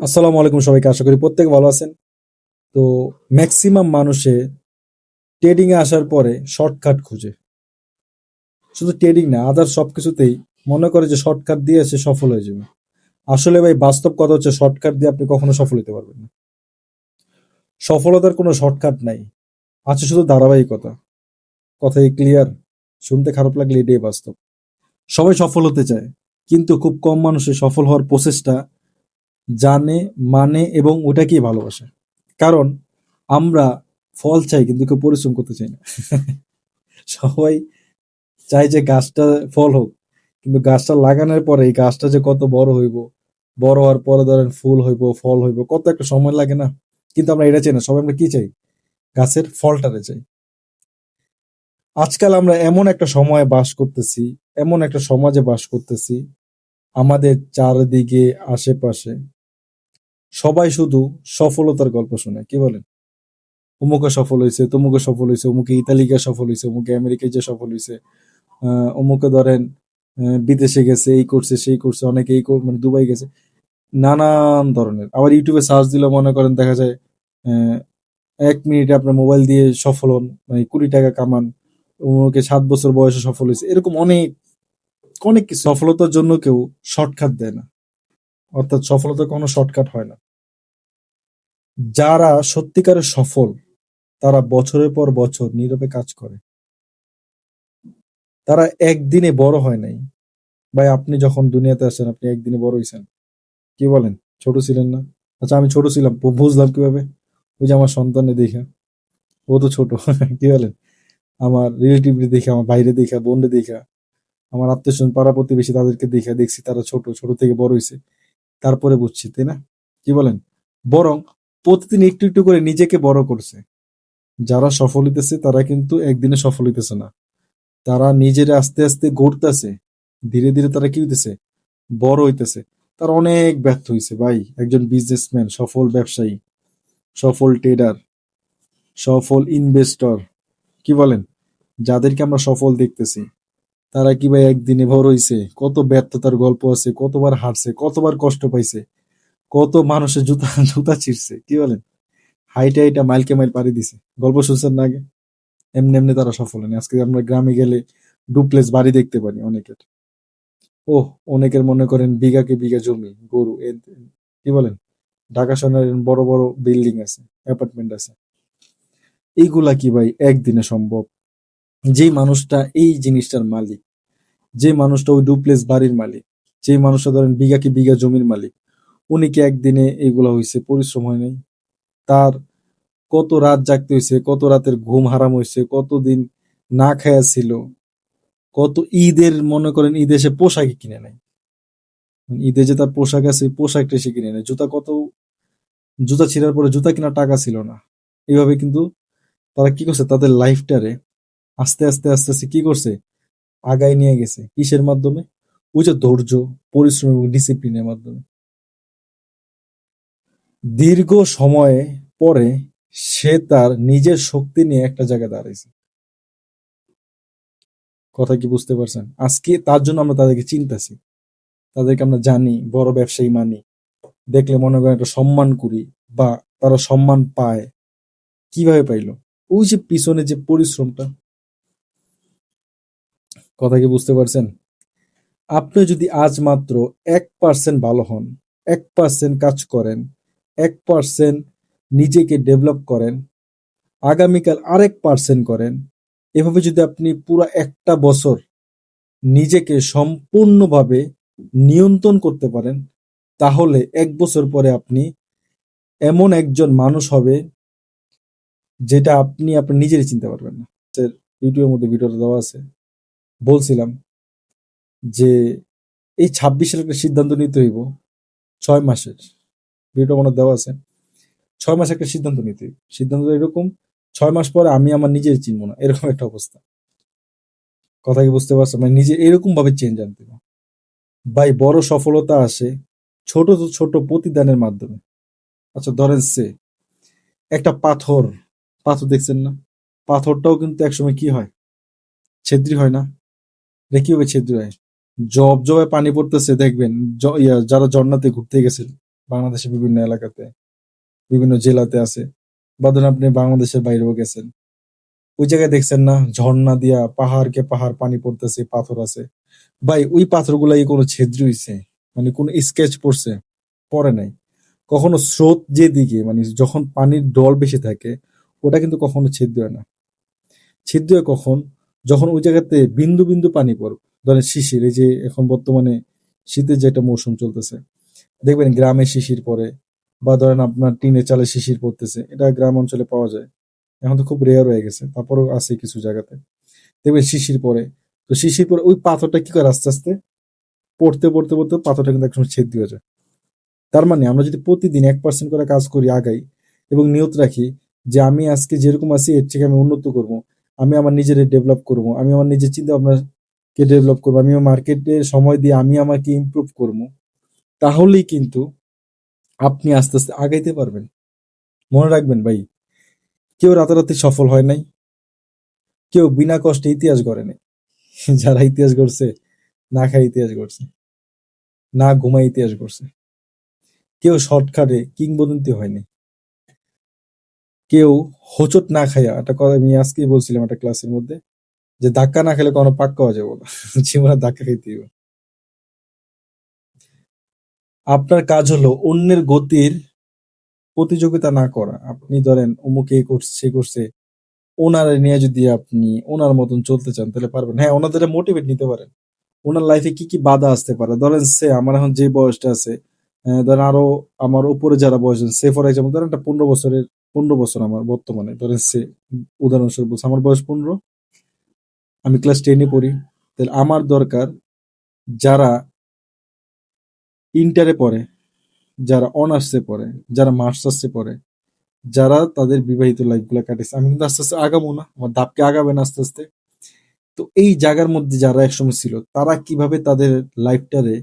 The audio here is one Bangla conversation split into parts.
আসসালামু আলাইকুম সবাইকে, আশা করি প্রত্যেক ভালো আছেন। তো ম্যাক্সিমাম মানুষে ট্রেডিং এ আসার পরে শর্টকাট খুঁজে। শুধু ট্রেডিং না আদার সবকিছুতেই মনে করে যে শর্টকাট দিয়ে সে সফল হয়ে যাবে। আসলে ভাই, বাস্তব কথা হচ্ছে শর্টকাট দিয়ে আপনি কখনো সফল হতে পারবেন না। সফলতার কোনো শর্টকাট নাই। আছে শুধু ধারাবাহিকতা। কথাই ক্লিয়ার শুনতে খারাপ লাগলে এটাই বাস্তব। সবাই সফল হতে চায়, কিন্তু খুব কম মানুষের সফল হওয়ার প্রসেসটা জানে মানে এবং ওটাকেই ভালোবাসে। কারণ আমরা ফল চাই কিন্তু কেউ পরিশ্রম করতে চাই না। সবাই চাই যে গাছটা ফল হোক, কিন্তু গাছটা লাগানোর পরে এই গাছটা যে কত বড় হইব, বড় হওয়ার পরে ধরেন ফুল হইব, ফল হইব, কত একটা সময় লাগে না। কিন্তু আমরা এটা চাই না, সবাই আমরা কি চাই? গাছের ফলটারে চাই। আজকাল আমরা এমন একটা সময়ে বাস করতেছি, এমন একটা সমাজে বাস করতেছি, আমাদের চারদিকে, আশেপাশে সবাই শুধু সফলতার গল্প শুনে, কি বলেন? অমুকে সফল হয়েছে তমুকে সফল হয়েছে অমুকে ইতালিকে সফল হয়েছে অমুকে আমেরিকায় যে সফল হয়েছে অমুকে ধরেন বিদেশে গেছে, এই করছে, সেই করছে, অনেকে এই মানে দুবাই গেছে, নানান ধরনের। আবার ইউটিউবে সার্চ দিলে মনে করেন দেখা যায় এক মিনিটে আপনার মোবাইল দিয়ে সফল হন মানে কুড়ি টাকা কামান, অমুকে সাত বছর বয়সে সফল হয়েছে এরকম অনেক অনেক সফলতার জন্য কেউ শর্টকাট দেয় না। অর্থাৎ সফলতার কোনো শর্টকাট হয় না। যারা সত্যিকারের সফল, তারা বছরের পর বছর নীরবে কাজ করে। তারা একদিনে বড় হয় নাই। ভাই, আপনি যখন দুনিয়াতে আসেন, আপনি একদিনে বড় হয়েছেন কি বলেন? ছোট ছিলেন না? আচ্ছা আমি ছোট ছিলাম। বুঝলাম কীভাবে? ওই যে আমার সন্তানে দেখা। ও তো ছোট। কি বলেন? আমার রিলেটিভ দেখে, আমার বাইরে দেখা, বোনরে দেখা। আমার আত্মীয় পাড়া প্রতিবেশী তাদেরকে দেখা, দেখছি তারা ছোট ছোট থেকে বড় হয়েছে তারপরে বুঝছি, তাই না? কি বলেন? বরং প্রতিদিন একটু একটু করে নিজেকে বড় করছে। যারা সফল হইতেছে, তারা কিন্তু একদিনে সফল হইতেছে না। তারা নিজেরা আস্তে আস্তে গড়তেছে, ধীরে ধীরে তারা কি হইতেছে? বড় হইতেছে। তারা অনেক ব্যর্থ হইছে। ভাই, একজন বিজনেসম্যান সফল ব্যবসায়ী, সফল ট্রেডার সফল ইনভেস্টর কি বলেন? যাদেরকে আমরা সফল দেখতেছি, তারা কি ভাই একদিনে বড় হইছে? কত ব্যর্থতার গল্প আছে, কতবার হারছে, কতবার কষ্ট পাইছে। কত মানুষের জুতা জুতা ছিঁড়ছে, কি বলেন? হাইটা হাইটা মাইলকে মাইল পাড়ি দিছে। গল্প শুনছেন না আগে? এমনি এমনি তারা সফল হয়নি। আজকে আমরা গ্রামে গেলে ডুপ্লেস বাড়ি দেখতে পারি অনেকের। ও অনেকের মনে করেন বিঘাকে বিঘা জমি, গরু কি বলেন? ঢাকা শহরের বড় বড় বিল্ডিং আছে অ্যাপার্টমেন্ট আছে। এইগুলা কি ভাই? একদিনে সম্ভব। যেই মানুষটা এই জিনিসটার মালিক যে মানুষটা ওই ডুপ্লেস বাড়ির মালিক যে মানুষটা ধরেন বিঘা কি বিঘা জমির মালিক উনি কি একদিনে এগুলা হয়েছে পরিশ্রম হয় নাই? তার কত রাত জাগতে হয়েছে কত রাতের ঘুম হারাম হয়েছে কতদিন না খায়া ছিল, কত ঈদের, মনে করেন ঈদে সে পোশাক কিনে নেয় ঈদে যে তার পোশাক আছে পোশাকটা সে কিনে নেয় জুতা কত, জুতা ছিঁড়ার পরে জুতা কেনার টাকা ছিল না। এইভাবে কিন্তু তারা কি করছে, তাদের লাইফটারে আস্তে আস্তে আস্তে আস্তে কি করছে? আগায় নিয়ে গেছে। কিসের মাধ্যমে? ওই যে ধৈর্য, পরিশ্রম এবং ডিসিপ্লিনের মাধ্যমে। দীর্ঘ সময়ে পরে সে তার নিজের শক্তি নিয়ে একটা জায়গায় দাঁড়াইছে। কথা কি বুঝতে পারছেন? আজকে তার জন্য আমরা তাদেরকে চিনতেছি। তাদেরকে আমরা জানি, বড় ব্যবসায়ী মানি। দেখলে মনে করেন একটা সম্মান করি বা তারা সম্মান পায়। কীভাবে পাইলো? ওই যে পিছনে যে পরিশ্রমটা। কথা কি বুঝতে পারছেন? আপনি যদি আজ মাত্র এক পার্সেন্ট ভালো হন, এক পার্সেন্ট কাজ করেন এক পার্সেন্ট নিজেকে ডেভেলপ করেন, আগামীকাল আরেক পার্সেন্ট করেন। এভাবে যদি আপনি পুরো একটা বছর নিজেকে সম্পূর্ণভাবে নিয়ন্ত্রণ করতে পারেন, তাহলে এক বছর পরে আপনি এমন একজন মানুষ হবে যেটা আপনি আপনার নিজেরই চিনতে পারবেন না। ইউটিউবের মধ্যে ভিডিওটা দেওয়া আছে। বলছিলাম যে এই ছাব্বিশ সালের একটা সিদ্ধান্ত নিতে হইব, ছয় মাসের। ভিডিওটা মনে দেওয়া আছে। ছয় মাস একটা সিদ্ধান্ত নিতে। সিদ্ধান্ত এরকম, ছয় মাস পরে আমি আমার নিজের চিনবো না। এরকম একটা অবস্থা। কথা কি বুঝতে পারছ মানে নিজে এরকম ভাবে চেঞ্জ আনতে। ভাই, বড় সফলতা আসে ছোট ছোট প্রতিদানের মাধ্যমে। আচ্ছা ধরেন সে একটা পাথর পাথর দেখছেন না? পাথরটাও কিন্তু একসময় কি হয়? ছেদ্রি হয় না? কীভাবে ছেদ্রি হয়? জব জবে পানি পড়তেছে, দেখবেন। যারা ঝর্ণাতে ঘুরতে গেছেন বাংলাদেশের বিভিন্ন এলাকাতে, বিভিন্ন জেলাতে আছে। বা ধরুন আপনি বাংলাদেশের বাইরেও গেছেন। ওই জায়গায় দেখছেন না, ঝর্ণা দিয়া পাহাড়কে পাহাড়, পানি পড়তেছে, পাথর আছে। ভাই, ওই পাথরগুলাই কোনো ছিদ্র হইছে? মানে কোন স্কেচ পড়ছে? পড়ে নাই। কখনো স্রোত যেদিকে মানে যখন পানির ডল বেশি থাকে, ওটা কিন্তু কখনো ছিদ্র হয় না। ছিদ্র হয় কখন? যখন ওই জায়গাতে বিন্দু বিন্দু পানি পড়বে ধরেন শিশির, এই যে এখন বর্তমানে শীতের যে একটা মৌসুম চলতেছে। দেখবেন গ্রামে শিশির পরে বা ধরেন আপনার টিনের চালে শিশির পড়তেছে, এটা গ্রাম অঞ্চলে পাওয়া যায়। এখন তো খুব রেয়ার হয়ে গেছে, তারপরেও আছে কিছু জায়গাতে। দেখবেন শিশির পরে তো শিশির পরে ওই পাথরটা কি করে আস্তে আস্তে? পড়তে পড়তে পড়তে পাথরটা কিন্তু একসময় ছেদ হয়ে যায়। তার মানে আমরা যদি প্রতিদিন এক পার্সেন্ট করে কাজ করি আগাই এবং নিয়ত রাখি যে আমি আজকে যেরকম আছি, এর থেকে আমি উন্নত করব, আমি আমার নিজের ডেভেলপ করব, আমি আমার নিজের চিন্তা ভাবনাকে ডেভেলপ করব, আমি মার্কেটে সময় দিয়ে আমি আমাকে ইমপ্রুভ করব তাহলেই কিন্তু আপনি আস্তে আস্তে আগাইতে পারবেন। মনে রাখবেন ভাই, কেউ রাতারাতি সফল হয় নাই, কেউ বিনা কষ্টে ইতিহাস গড়ে নাই। যারা ইতিহাস গড়ছে, না খায় ইতিহাস গড়ছে, না ঘুমায় ইতিহাস গড়ছে। কেউ শর্টকাটে কিংবদন্তি হয়নি কেউ হোচট না খাইয়া, একটা কথা আমি আজকেই বলছিলাম একটা ক্লাসের মধ্যে, যে ধাক্কা না খেলে কোনো পাক্কা হওয়া যাবে না। জীবনে ধাক্কা খাইতে হবে। আপনার কাজ হলো অন্যের গতির প্রতিযোগিতা না করা। আপনি ধরেন, অমুক করছে করছে। ওনার নিয়ে যদি আপনি ওনার মতন চলতে চান, তাহলে পারবেন। হ্যাঁ ওনাদের মোটিভেট নিতে পারেন। ওনার লাইফে কি কি বাধা আসতে পারে? ধরেন, সে আমার এখন যে বয়সটা আছে ধরেন আরও আমার উপরে যারা বয়স সে ফর এক্সাম্পল ধরেন একটা পনেরো বছরের, পনেরো বছর আমার বর্তমানে। ধরেন, সে উদাহরণস্বরূপ বলছে, আমার বয়স পনেরো, আমি ক্লাস টেনে পড়ি। তাহলে আমার দরকার যারা ইন্টারে পড়ে, যারা অনার্সে পড়ে, যারা মাস্টার্সে পড়ে, যারা তাদের বিবাহিত লাইফগুলা কাটিয়েছে। আমি কিন্তু আস্তে আস্তে আগাবো না, আমার ধাপকে আগাবে না আস্তে আস্তে। তো এই জায়গার মধ্যে যারা একসময় ছিল, তারা কীভাবে তাদের লাইফটারে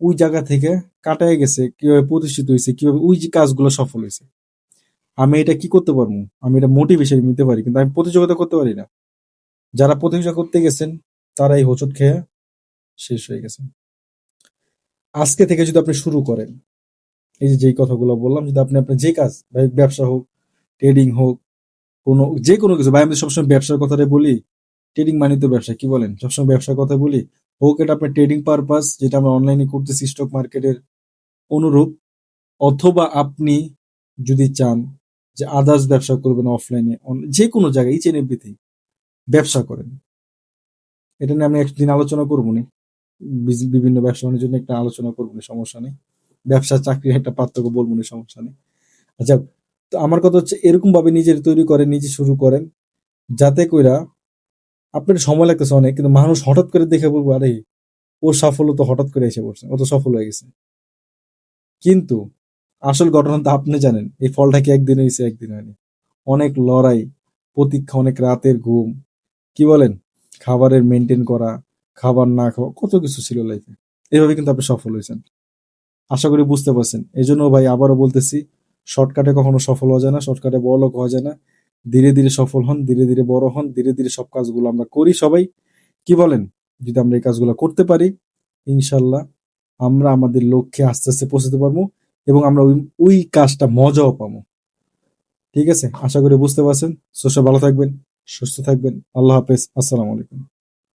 ওই জায়গা থেকে কাটায় গেছে, কীভাবে প্রতিষ্ঠিত হয়েছে, কীভাবে ওই যে কাজগুলো সফল হয়েছে? আমি এটা কি করতে পারব? আমি এটা মোটিভেশন নিতে পারি, কিন্তু আমি প্রতিযোগিতা করতে পারি না। যারা প্রতিযোগিতা করতে গেছেন তারা এই হোঁচট খেয়ে শেষ হয়ে গেছেন। আজকে থেকে যদি আপনি শুরু করেন, এই যে, যেই কথাগুলো বললাম, যদি আপনি আপনার যে কাজ ব্যবসা হোক ট্রেডিং হোক, কোনো, যে কোনো কিছু, ভাই, আমি সবসময় ব্যবসার কথাটাই বলি ট্রেডিং মানে তো ব্যবসা, কি বলেন? সবসময় ব্যবসার কথা বলি। হোক, এটা আপনার ট্রেডিং পারপাস যেটা আমরা অনলাইনে করতেছি স্টক মার্কেটের অনুরূপ, অথবা আপনি যদি চান যে আদার্স ব্যবসা করবেন অফলাইনে যে কোনো জায়গায় ইচ এন এভরিথিং ব্যবসা করেন। এটা নিয়ে আমি একদিন আলোচনা করব নি। বিভিন্ন ব্যবসা বাণিজ্য নিয়ে একটা আলোচনা করব সমস্যা নেই। ব্যবসা চাকরির একটা পার্থক্য বলব নি সমস্যা নেই। আচ্ছা তো আমার কথা হচ্ছে এরকম ভাবে নিজের তৈরি করেন, নিজে শুরু করেন, যাতে কইরা আপনার সময় লাগতেছে অনেক, কিন্তু মানুষ হঠাৎ করে দেখে বলব, আরে, ওর সাফল্য তো হঠাৎ করে এসে পড়ছে, ও তো সফল হয়ে গেছে। কিন্তু আসল ঘটনা তো আপনি জানেন, এই ফলটা কি একদিন হয়েছে একদিন হয়নি। অনেক লড়াই, প্রতীক্ষা, অনেক রাতের ঘুম, কি বলেন? খাবারের মেনটেন করা খাবার না খাওয়া, কত কিছু ছিল লাইফে এভাবে কিন্তু আপনি সফল হয়েছেন। আশা করি বুঝতে পারছেন। এই জন্য ভাই আবারও বলতেছি শর্টকাটে কখনো সফল হওয়া যায় না শর্টকাটে বড় লোক হওয়া যায় না। ধীরে ধীরে সফল হন, ধীরে ধীরে বড় হন, ধীরে ধীরে সব কাজগুলো আমরা করি সবাই। কি বলেন? যদি আমরা এই কাজগুলো করতে পারি, ইনশাল্লাহ আমরা আমাদের লক্ষ্যে আস্তে আস্তে পৌঁছতে পারব এবং আমরা ওই ওই কাজটা মজাও পাবো। ঠিক আছে? আশা করি বুঝতে পারছেন। সুস্থ ভালো থাকবেন, সুস্থ থাকবেন। আল্লাহ হাফেজ। আসসালামু আলাইকুম।